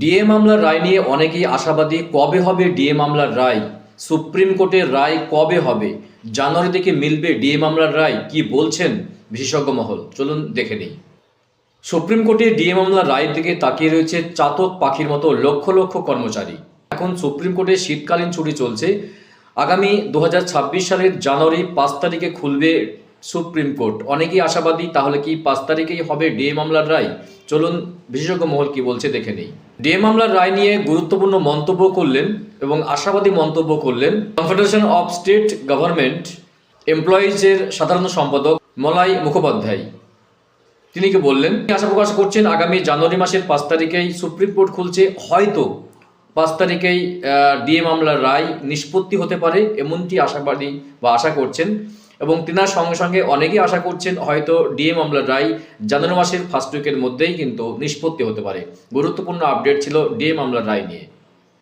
DA মামলার রায় নিয়ে অনেকেই আশাবাদী, কবে হবে ডিএ মামলার রায়? সুপ্রিম কোর্টের রায় কবে হবে? জানুয়ারি থেকে মিলবে ডিএ মামলার রায়? কি বলছেন বিশেষজ্ঞ মহল? চলুন দেখে নিই। সুপ্রিম কোর্টে ডিএ মামলার রায়ের দিকে তাকিয়ে রয়েছে চাতক পাখির মতো লক্ষ লক্ষ কর্মচারী। এখন সুপ্রিম কোর্টে শীতকালীন ছুটি চলছে। আগামী দু হাজার ছাব্বিশ সালের জানুয়ারি পাঁচ তারিখে খুলবে সুপ্রিম কোর্ট। অনেকেই আশাবাদী, তাহলে কি পাঁচ তারিখেই হবে ডিএ মামলার রায়? চলুন বিশেষজ্ঞ মহল কি বলছে দেখে নেই। ডিএ মামলার রায় নিয়ে গুরুত্বপূর্ণ মন্তব্য করলেন এবং আশাবাদী মন্তব্য করলেন কনফেডারেশন অফ স্টেট গভর্নমেন্ট এমপ্লয়িজের সাধারণ সম্পাদক মলাই মুখোপাধ্যায়। তিনি কি বললেন, তিনি আশা প্রকাশ করছেন আগামী জানুয়ারি মাসের পাঁচ তারিখেই সুপ্রিম কোর্ট খুলছে, হয়তো পাঁচ তারিখেই ডিএ মামলার রায় নিষ্পত্তি হতে পারে, এমনটি আশাবাদী বা আশা করছেন। এবং তিনার সঙ্গে সঙ্গে অনেকেই আশা করছেন হয়তো ডিএ মামলার রায় জানুয়ারি মাসের ফার্স্ট উইকের মধ্যেই কিন্তু নিষ্পত্তি হতে পারে। গুরুত্বপূর্ণ আপডেট ছিল ডিএ মামলার রায় নিয়ে।